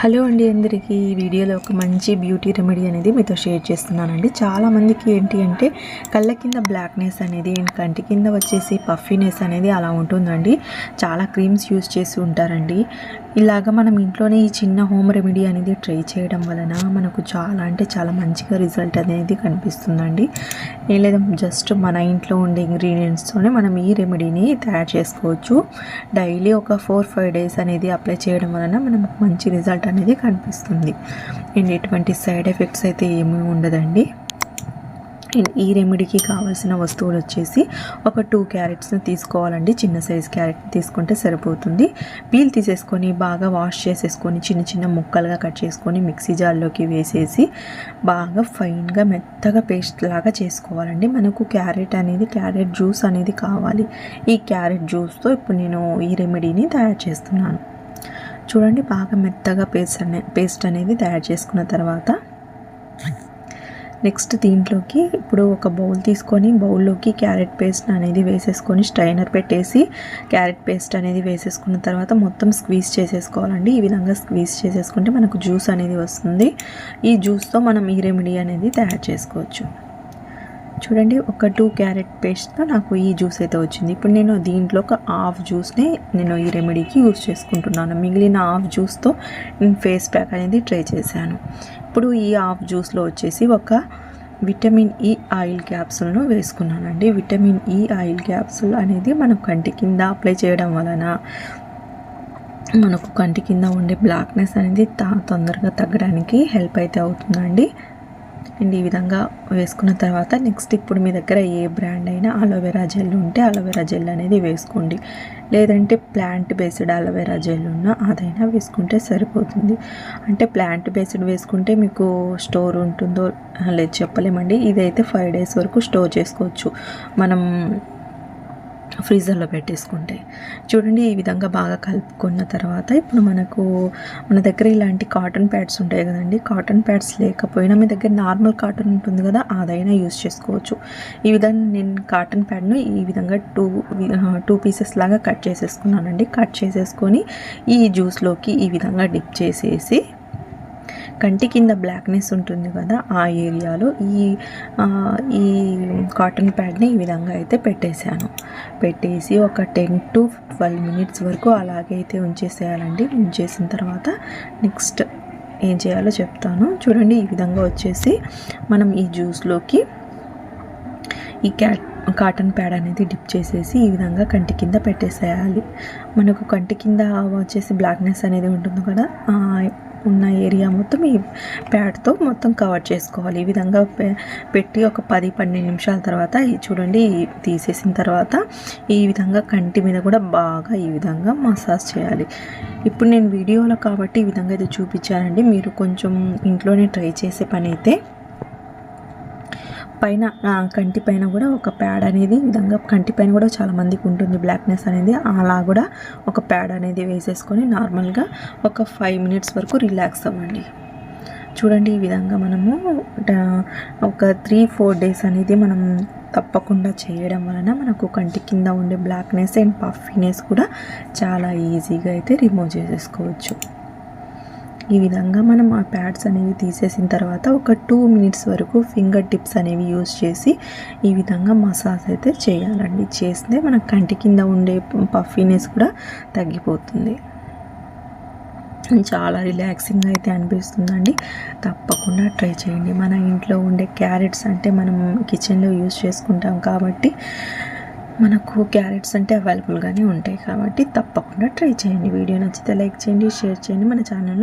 Hello అండి అందరికీ. ఈ వీడియోలో ఒక మంచి బ్యూటీ రెమెడీ అనేది మీతో షేర్ చేస్తున్నానండి. చాలామందికి ఏంటి అంటే కళ్ళ కింద బ్లాక్నెస్ అనేది అండ్ కంటి కింద వచ్చేసి పఫీనెస్ అనేది అలా ఉంటుందండి. చాలా క్రీమ్స్ యూస్ చేసి ఉంటారండి. ఇలాగ మనం ఇంట్లోనే ఈ చిన్న హోమ్ రెమెడీ అనేది ట్రై చేయడం వలన మనకు చాలా అంటే చాలా మంచిగా రిజల్ట్ అనేది కనిపిస్తుందండి. ఏం లేదు జస్ట్ మన ఇంట్లో ఉండే ఇంగ్రీడియంట్స్తోనే మనం ఈ రెమెడీని తయారు చేసుకోవచ్చు. డైలీ ఒక ఫోర్ ఫైవ్ డేస్ అనేది అప్లై చేయడం వలన మనకు మంచి రిజల్ట్ అనేది కనిపిస్తుంది. అండ్ ఎటువంటి సైడ్ ఎఫెక్ట్స్ అయితే ఏమీ ఉండదండి. అండ్ ఈ రెమెడీకి కావాల్సిన వస్తువులు వచ్చేసి ఒక టూ క్యారెట్స్ని తీసుకోవాలండి. చిన్న సైజ్ క్యారెట్ తీసుకుంటే సరిపోతుంది. పీల్ తీసేసుకొని బాగా వాష్ చేసేసుకొని చిన్న చిన్న ముక్కలుగా కట్ చేసుకొని మిక్సీ జార్లోకి వేసేసి బాగా ఫైన్గా మెత్తగా పేస్ట్ లాగా చేసుకోవాలండి. మనకు క్యారెట్ అనేది క్యారెట్ జ్యూస్ అనేది కావాలి. ఈ క్యారెట్ జ్యూస్తో ఇప్పుడు నేను ఈ రెమెడీని తయారు చేస్తున్నాను. చూడండి బాగా మెత్తగా పేస్ట్ అనే పేస్ట్ అనేది తయారు చేసుకున్న తర్వాత నెక్స్ట్ దీంట్లోకి ఇప్పుడు ఒక బౌల్ తీసుకొని బౌల్లోకి క్యారెట్ పేస్ట్ అనేది వేసేసుకొని స్ట్రైనర్ పెట్టేసి క్యారెట్ పేస్ట్ అనేది వేసేసుకున్న తర్వాత మొత్తం స్క్వీజ్ చేసేసుకోవాలండి. ఈ విధంగా స్క్వీజ్ చేసేసుకుంటే మనకు జ్యూస్ అనేది వస్తుంది. ఈ జ్యూస్తో మనం ఈ రెమెడీ అనేది తయారు చేసుకోవచ్చు. చూడండి ఒక టూ క్యారెట్ పేస్ట్తో నాకు ఈ జ్యూస్ అయితే వచ్చింది. ఇప్పుడు నేను దీంట్లో ఒక హాఫ్ జ్యూస్ని నేను ఈ రెమెడీకి యూస్ చేసుకుంటున్నాను. మిగిలిన హాఫ్ జ్యూస్తో నేను ఫేస్ ప్యాక్ అనేది ట్రై చేశాను. ఇప్పుడు ఈ ఆఫ్ జ్యూస్లో వచ్చేసి ఒక విటమిన్ ఈ ఆయిల్ క్యాప్సూల్ను వేసుకున్నానండి. విటమిన్ ఈ ఆయిల్ క్యాప్సూల్ అనేది మనం కంటి కింద అప్లై చేయడం వలన మనకు కంటి కింద ఉండే బ్లాక్నెస్ అనేది తొందరగా తగ్గడానికి హెల్ప్ అయితే అవుతుందండి. అండ్ ఈ విధంగా వేసుకున్న తర్వాత నెక్స్ట్ ఇప్పుడు మీ దగ్గర ఏ బ్రాండ్ అయినా అలోవెరా జెల్ ఉంటే అలోవెరా జెల్ అనేది వేసుకోండి. లేదంటే ప్లాంట్ బేస్డ్ అలోవెరా జెల్ ఉన్నా అదైనా వేసుకుంటే సరిపోతుంది. అంటే ప్లాంట్ బేస్డ్ వేసుకుంటే మీకు స్టోర్ ఉంటుందో లేదు చెప్పలేమండి. ఇదైతే ఫైవ్ డేస్ వరకు స్టోర్ చేసుకోవచ్చు. మనం ఫ్రీజర్లో పెట్టేసుకుంటే. చూడండి ఈ విధంగా బాగా కలుపుకున్న తర్వాత ఇప్పుడు మనకు మన దగ్గర ఇలాంటి కాటన్ ప్యాడ్స్ ఉంటాయి కదండి. కాటన్ ప్యాడ్స్ లేకపోయినా మీ దగ్గర నార్మల్ కాటన్ ఉంటుంది కదా అదైనా యూస్ చేసుకోవచ్చు. ఈ విధంగా నేను కాటన్ ప్యాడ్ను ఈ విధంగా టూ టూ పీసెస్ లాగా కట్ చేసేసుకున్నానండి. కట్ చేసేసుకొని ఈ జ్యూస్లోకి ఈ విధంగా డిప్ చేసేసి కంటి కింద బ్లాక్నెస్ ఉంటుంది కదా ఆ ఏరియాలో ఈ ఈ కాటన్ ప్యాడ్ని ఈ విధంగా అయితే పెట్టేశాను. పెట్టేసి ఒక టెన్ టు ట్వెల్వ్ మినిట్స్ వరకు అలాగే అయితే ఉంచేసేయాలండి. ఉంచేసిన తర్వాత నెక్స్ట్ ఏం చేయాలో చెప్తాను. చూడండి ఈ విధంగా వచ్చేసి మనం ఈ జ్యూస్లోకి ఈ క్యాట్ కాటన్ ప్యాడ్ అనేది డిప్ చేసేసి ఈ విధంగా కంటి కింద పెట్టేసేయాలి. మనకు కంటి కింద వచ్చేసి బ్లాక్నెస్ అనేది ఉంటుంది కదా ఉన్న ఏరియా మొత్తం ఈ ప్యాడ్తో మొత్తం కవర్ చేసుకోవాలి. ఈ విధంగా పెట్టి ఒక పది పన్నెండు నిమిషాల తర్వాత చూడండి తీసేసిన తర్వాత ఈ విధంగా కంటి మీద కూడా బాగా ఈ విధంగా మసాజ్ చేయాలి. ఇప్పుడు నేను వీడియోలో కాబట్టి ఈ విధంగా అయితే చూపించానండి. మీరు కొంచెం ఇంట్లోనే ట్రై చేసే పని అయితే పైన కంటి పైన కూడా ఒక ప్యాడ్ అనేది విధంగా కంటి పైన కూడా చాలా మందికి ఉంటుంది బ్లాక్నెస్ అనేది. అలా కూడా ఒక ప్యాడ్ అనేది వేసేసుకొని నార్మల్గా ఒక ఫైవ్ మినిట్స్ వరకు రిలాక్స్ అవ్వండి. చూడండి ఈ విధంగా మనము ఒక త్రీ ఫోర్ డేస్ అనేది మనం తప్పకుండా చేయడం వలన మనకు కంటి కింద ఉండే బ్లాక్నెస్ అండ్ పఫీనెస్ కూడా చాలా ఈజీగా అయితే రిమూవ్ చేసేసుకోవచ్చు. ఈ విధంగా మనం ఆ ప్యాడ్స్ అనేవి తీసేసిన తర్వాత ఒక టూ మినిట్స్ వరకు ఫింగర్ టిప్స్ అనేవి యూజ్ చేసి ఈ విధంగా మసాజ్ అయితే చేయాలండి. చేస్తే మన కంటి కింద ఉండే పఫీనెస్ కూడా తగ్గిపోతుంది. చాలా రిలాక్సింగ్ అయితే అనిపిస్తుందండి. తప్పకుండా ట్రై చేయండి. మన ఇంట్లో ఉండే క్యారెట్స్ అంటే మనం కిచెన్లో యూజ్ చేసుకుంటాం కాబట్టి మనకు క్యారెట్స్ అంటే అవైలబుల్గానే ఉంటాయి కాబట్టి తప్పకుండా ట్రై చేయండి. వీడియో నచ్చితే లైక్ చేయండి షేర్ చేయండి. మన ఛానల్లో